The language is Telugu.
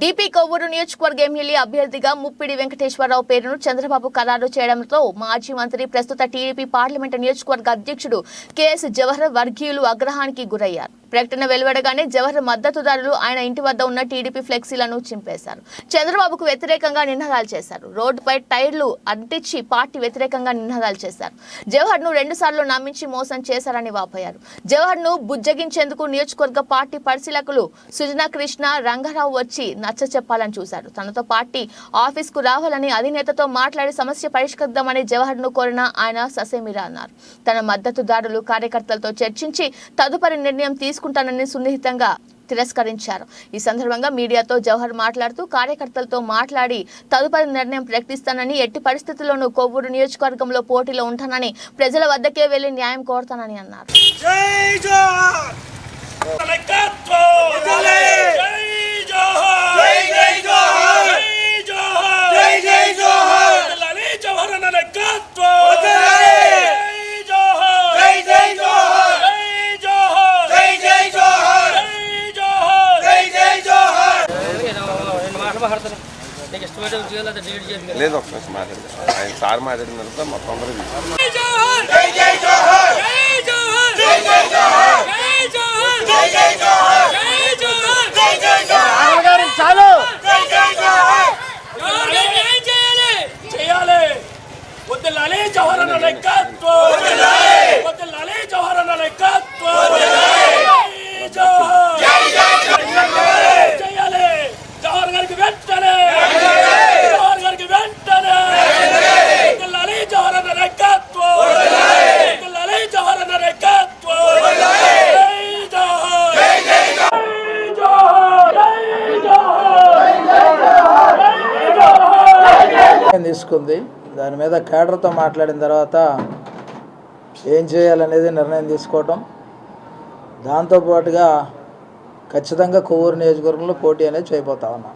డిపి కొవ్వూరు నియోజకవర్గ ఎమ్మెల్యే అభ్యర్థిగా ముప్పిడి వెంకటేశ్వరరావు పేరును చంద్రబాబు ఖరారు చేయడంతో మాజీ మంత్రి ప్రస్తుత టీడీపీ పార్లమెంటు నియోజకవర్గ అధ్యక్షుడు కెఎస్ జవహర్ వర్గీయులు ఆగ్రహానికి గురయ్యారు. ప్రకటన వెలువడగానే జవహర్ మద్దతుదారులు ఆయన ఇంటి వద్ద ఉన్న టీడీపీ ఫ్లెక్సీలను చింపేశారు. చంద్రబాబుకు వ్యతిరేకంగా నినాదాలు చేశారు. రోడ్డుపై టైర్లు అంటించి పార్టీ వ్యతిరేకంగా నినాదాలు చేశారు. జవహర్ను రెండుసార్లు నమ్మించి మోసం చేశారని వాపోయారు. జవహర్ను బుజ్జగించేందుకు నియోజకవర్గ పార్టీ పరిశీలకులు సుజనా కృష్ణ రంగారావు వచ్చి నచ్చ చెప్పాలని చూశారు. తనతో పార్టీ ఆఫీస్కు రావాలని అధినేతతో మాట్లాడి సమస్య పరిష్కరిద్దామని జవహర్ను కోరిన ఆయన ససేమిరా అన్నారు. తన మద్దతుదారులు కార్యకర్తలతో చర్చించి తదుపరి నిర్ణయం తీసుకుంటానని సున్నిహితంగా తిరస్కరించారు. ఈ సందర్భంగా మీడియాతో జవహర్ మాట్లాడుతూ కార్యకర్తలతో మాట్లాడి తదుపరి నిర్ణయం ప్రకటిస్తానని ఎట్టి పరిస్థితుల్లోనూ కొవ్వూరు నియోజకవర్గంలో పోటీలో ఉంటానని ప్రజల వద్దకే వెళ్ళి న్యాయం కోరుతానని అన్నారు. నీకు ఇష్టమైన ఉద్యోగాలు అది డిలీట్ చేసి లేదు ఒక నిమిషం మాట్లాడండి ఆయన సార్ మాట్లాడిన తర్వాత మొత్తం అందరూ తీసుకోండి. జై జోహార్ జై జై జోహార్ జై తీసుకుంది. దాని మీద కేడర్తో మాట్లాడిన తర్వాత ఏం చేయాలనేది నిర్ణయం తీసుకోవటం. దాంతోపాటుగా ఖచ్చితంగా కొవ్వూరు నియోజకవర్గంలో పోటీ అనేది చేయబోతా ఉన్నాం.